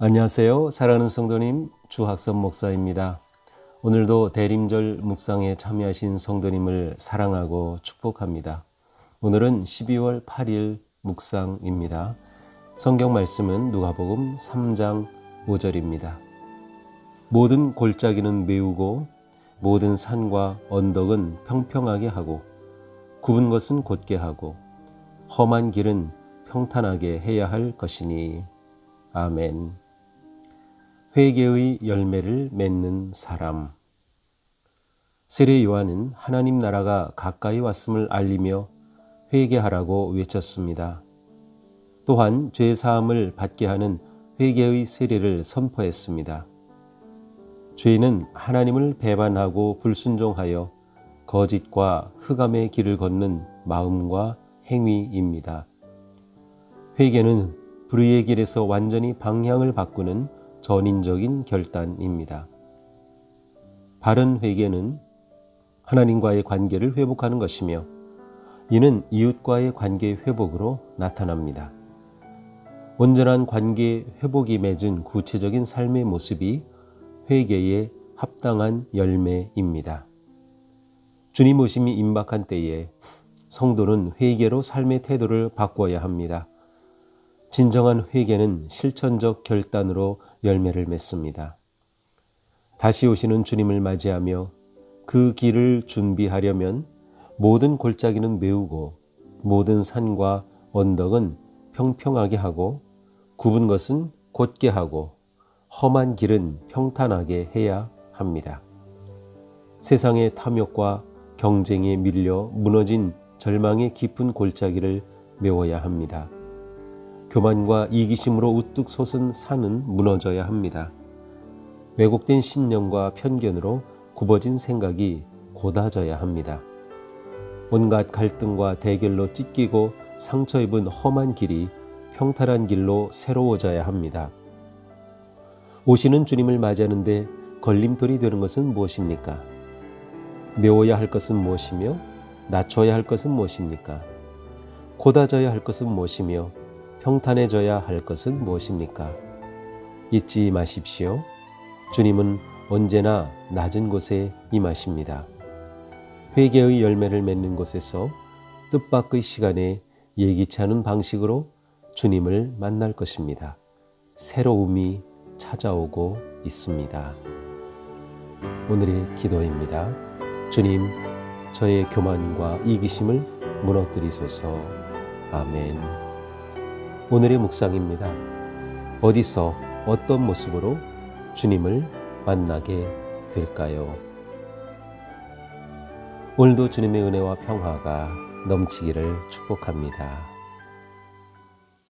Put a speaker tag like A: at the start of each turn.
A: 안녕하세요. 사랑하는 성도님 주학선 목사입니다. 오늘도 대림절 묵상에 참여하신 성도님을 사랑하고 축복합니다. 오늘은 12월 8일 묵상입니다. 성경 말씀은 누가복음 3장 5절입니다. 모든 골짜기는 메우고 모든 산과 언덕은 평평하게 하고 굽은 것은 곧게 하고 험한 길은 평탄하게 해야 할 것이니 아멘. 회개의 열매를 맺는 사람. 세례 요한은 하나님 나라가 가까이 왔음을 알리며 회개하라고 외쳤습니다. 또한 죄 사함을 받게 하는 회개의 세례를 선포했습니다. 죄는 하나님을 배반하고 불순종하여 거짓과 흑암의 길을 걷는 마음과 행위입니다. 회개는 불의의 길에서 완전히 방향을 바꾸는 전인적인 결단입니다. 바른 회개는 하나님과의 관계를 회복하는 것이며 이는 이웃과의 관계 회복으로 나타납니다. 온전한 관계 회복이 맺은 구체적인 삶의 모습이 회개에 합당한 열매입니다. 주님 오심이 임박한 때에 성도는 회개로 삶의 태도를 바꿔야 합니다. 진정한 회개는 실천적 결단으로 열매를 맺습니다. 다시 오시는 주님을 맞이하며 그 길을 준비하려면 모든 골짜기는 메우고 모든 산과 언덕은 평평하게 하고 굽은 것은 곧게 하고 험한 길은 평탄하게 해야 합니다. 세상의 탐욕과 경쟁에 밀려 무너진 절망의 깊은 골짜기를 메워야 합니다. 교만과 이기심으로 우뚝 솟은 산은 무너져야 합니다. 왜곡된 신념과 편견으로 굽어진 생각이 고다져야 합니다. 온갖 갈등과 대결로 찢기고 상처 입은 험한 길이 평탄한 길로 새로워져야 합니다. 오시는 주님을 맞이하는데 걸림돌이 되는 것은 무엇입니까? 메워야 할 것은 무엇이며 낮춰야 할 것은 무엇입니까? 고다져야 할 것은 무엇이며 평탄해져야 할 것은 무엇입니까? 잊지 마십시오. 주님은 언제나 낮은 곳에 임하십니다. 회개의 열매를 맺는 곳에서 뜻밖의 시간에 예기치 않은 방식으로 주님을 만날 것입니다. 새로움이 찾아오고 있습니다. 오늘의 기도입니다. 주님, 저의 교만과 이기심을 무너뜨리소서. 아멘. 오늘의 묵상입니다. 어디서 어떤 모습으로 주님을 만나게 될까요? 오늘도 주님의 은혜와 평화가 넘치기를 축복합니다.